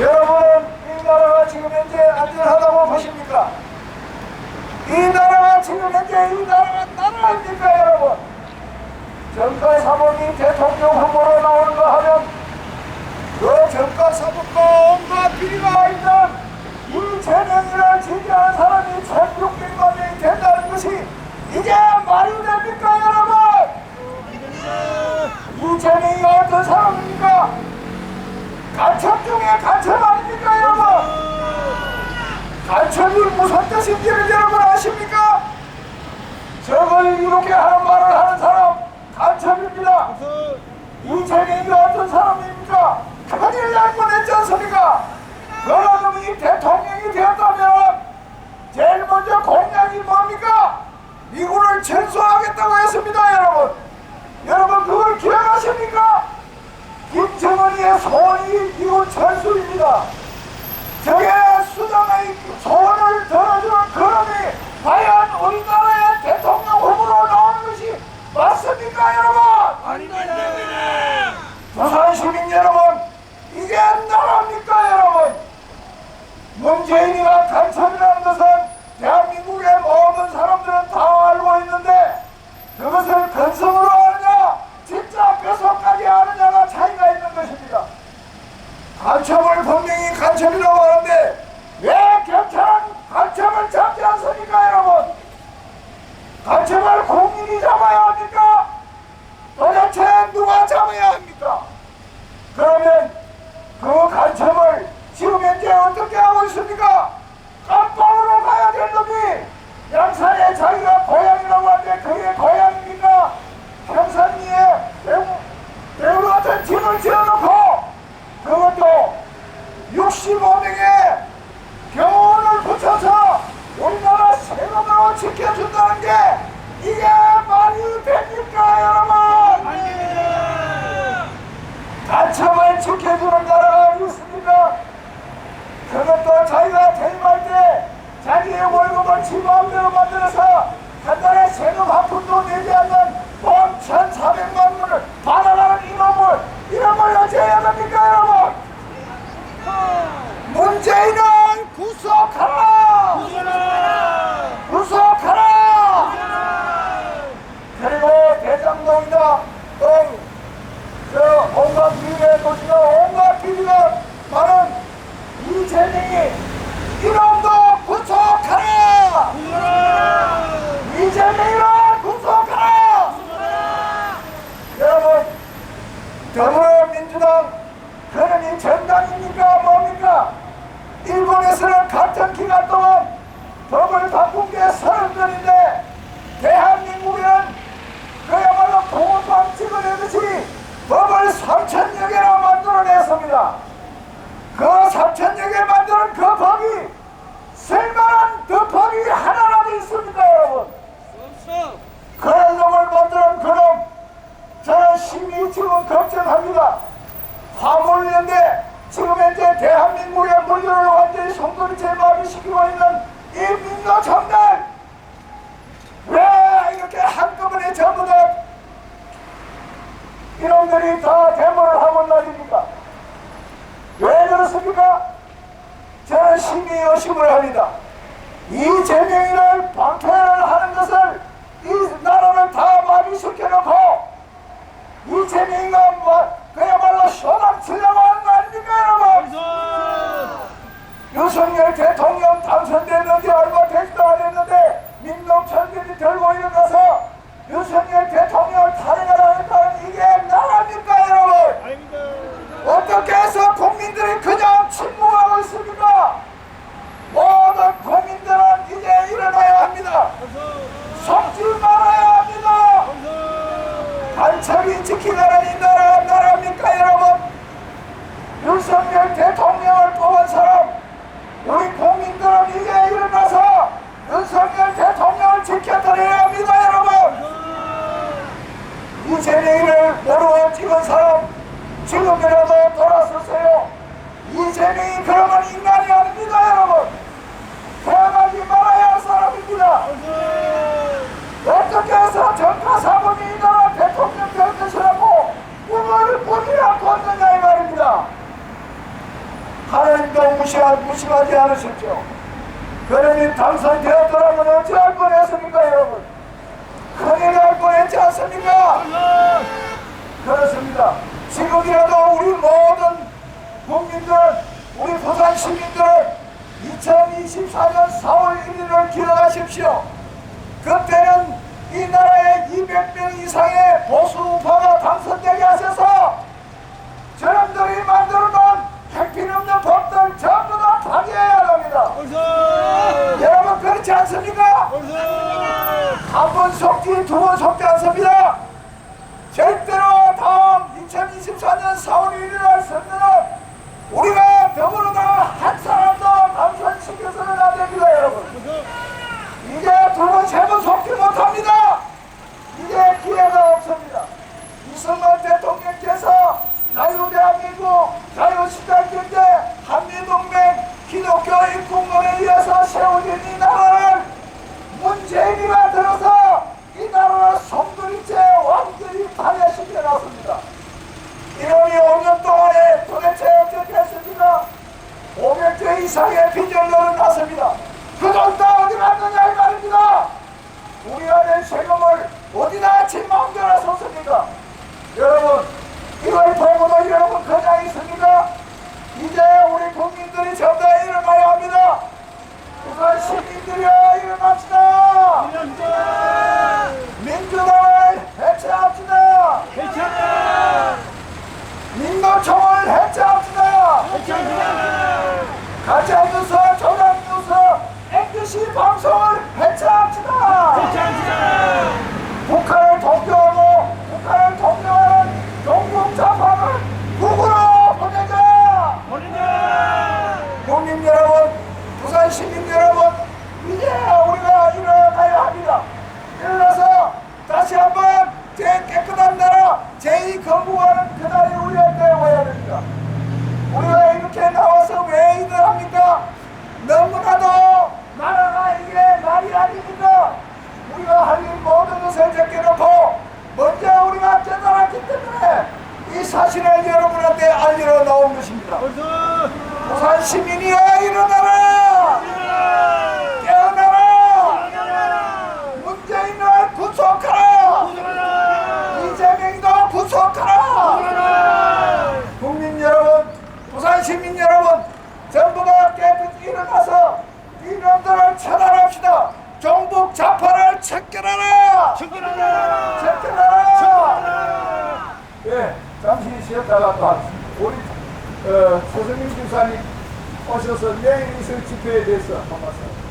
여러분 이 나라가 지금 현재 안전하다고 보십니까? 이 나라가 지금 현재 이 나라가 나라입니까 여러분? 정가 사범이 대통령 후보로 나오는 거 하면 그 정가 사범과 온갖 비리가 있는 이재명이를 지지하는 사람이 1600만 명이 된다는 것이 이게 말이 됩니까 여러분? 이재명이 어떤 사람입니까? 간첩 중에 간첩 아닙니까 여러분? 간첩이 무슨 뜻인지를 여러분 아십니까? 저걸 이렇게 하는 말을 하는 사람 간첩입니다. 이재명이 어떤 사람입니까? 큰일 날 뻔했지 않습니까? 그러면 이 대통령이 되었다면 제일 먼저 공약이 뭡니까? 미군을 철수하겠다고 했습니다 여러분 여러분 그걸 기억하십니까? 김정은이의 소원이 미군 철수입니다 저게 수장의 소원을 들어주는 그놈이 과연 우리나라의 대통령 후보로 나오는 것이 맞습니까 여러분? 부산 시민 여러분 이게 나라입니까 여러분? 문재인이가 간첩이라는 것은 대한민국의 모든 사람들은 다 알고 있는데 그것을 근성으로 아느냐 진짜 뼛속까지 아느냐가 차이가 있는 것입니다. 간첩을 분명히 간첩이라고 하는데 왜 경찰은 간첩을 잡지 않습니까 여러분? 간첩을 국민이 잡아야 합니까? 도대체 누가 잡아야 합니까? 그러면 그 간첩을 지금 현재 어떻게 하고 있습니까? 깜빵으로 가야 될 놈이 양산에 자기가 고향이라고 하는데 그게 고향입니까? 평산리에 배우, 배우 같은 집을 지어놓고 그것도 65명의 병원을 붙여서 우리나라 세금으로 지켜준다는 게 이게 말이 됩니까 여러분? 지켜주는 나라가 있습니까? 그것도 자기가 퇴임할 때 자기의 월급을 지 마음대로 만들어서 한 달에 세금 한 푼도 내지 않는 돈 1,400만 원을 받아가는 이놈을 이놈을 어찌 해야 됩니까 여러분? 문재인은 구속하라! 구속하라! 그리고 대장동이나 또 저 온갖 비리의 도시가 온갖 비리가 많은 이재명이 이놈도 구속하라! 이재명이를 구속하라! 여러분 더불어민주당 그놈이 정당입니까 뭡니까? 일본에서는 같은 기간 동안 법을 바꾼 게 사람들인데 대한민국에는 그야말로 공원방 찍어내듯이 법을 3천여 개나 만들어냈습니다. 그 3천여 개 만드는 그 법이 쓸만한 그 법이 하나라도 있습니까 여러분? 그런 놈을 만드는 그놈 저는 심히 지금 걱정합니다. 화물인데 지금 현재 대한민국의 물류를 완전히 송두리째 마비시키고 있는 이 민노 정달 왜 이렇게 한꺼번에 전부 다 이놈들이 다 대모를 하고 나집니까? 왜 그렇습니까? 의심을 합니다. 이 재명이를 방패를 하는 것을 이 나라를 다 마비시켜놓고 이 재명이가 뭐 그야말로 쇼당 치려고 하는 거 아닙니까 여러분? 윤석열 대통령 당선됐는지 얼마 되지도 않았는데 민노천들이 들고 일어나서 윤석열 대통령을 탄핵하라는 이게 나랍니까 여러분? 어떻게 해서 국민들이 그냥 침묵하고 있습니까? 모든 국민들은 이제 일어나야 합니다. 속지 말아야 합니다. 간첩이 지키라는 이 나라 나라입니까 여러분? 윤석열 대통령을 뽑은 사람 우리 국민들은 이제 일어나서 윤석열 대통령을 지켜드려야 합니다 여러분 이재명이를 모르고 찍은 사람 지금이라도 돌아서세요 이재명이 그러면 인간이 아닙니다 여러분 태어나지 말아야 할 사람입니다 어떻게 해서 정가사범이 이 나라 대통령 될 국민도 무시하, 무심하지 않으십시오. 그러니 당선되었더라면 어찌할 뻔했습니까 여러분? 큰일 날 뻔했지 않습니까? 그렇습니다. 지금이라도 우리 모든 국민들, 우리 부산 시민들은 2024년 4월 1일을 기억하십시오. 그때는 이 나라에 200명 이상의 보수 우파가 당선되게 하셔서 저놈들이 만들어놓은 핵필없는 법들 전부 다 파기해야 합니다. 여러분 그렇지 않습니까? 한 번 속지 두 번 속지 않습니다. 절대로 다음 2024년 4월 1일 날 선거는 우리가 더불어다 한 사람도 당선시켜서는 안 됩니다 여러분 이제 두 번 세 번 속지 못합니다 이제 기회가 없습니다 이승만 대통령께서 자유대한민국 자유시장 경제 한미동맹 기독교 입국론에 의해서 세워진 이 나라를 문재인이가 들어서 이 나라를 송두리째 완전히 파괴시켜 놨습니다. 이놈이 5년 동안에 도대체 어떻게 했습니까? 500조 이상의 빚을 늘어났습니다. 그돈 다 어디 갔느냐 이 말입니다. 우리가 낸 세금을 어디다 제 썼습니까? 여러분 이걸 보고도 여러분 그냥 있습니까? 이제 우리 국민들이 다 일어나야 합니다. 우선 시민들이여 일어납시다. 민주당을 해체합시다. 민노총을 해체합시다. 가짜뉴스, 조작뉴스, MBC 방송을 해체합시다. 북한을 동경하고 북한을 동경하는 종북 좌파를 북으로 보내자. 국민 여러분, 부산 시민 여러분, 이제 우리가 일어나야 합니다. 일어나서 다시 한번 제 깨끗한 나라 제2건국하는 그날이 우리한테 와야 됩니다. 우리가 이렇게 나와서 왜 일을 합니까? 너무나도 나라가 이게 말이 아닙니다. 우리가 할 일 모든 것을 제껴놓고 먼저 우리가 깨달았기 때문에 이 사실을 여러분한테 알리러 나온 것입니다. 부산 시민이여 일어나라! 깨어나라! 문재인을 구속하라! 이재명도 구속하라! 국민 여러분, 부산 시민 여러분, 전부 다 깨끗이 일어나서 이놈들을 처단합시다. 종북 좌파를 척결하라! 척결하라! 예, 잠시 쉬었다가 또. 우리 어, 소승민 집사님 오셔서 내일 있을 집회에 대해서 한 말씀.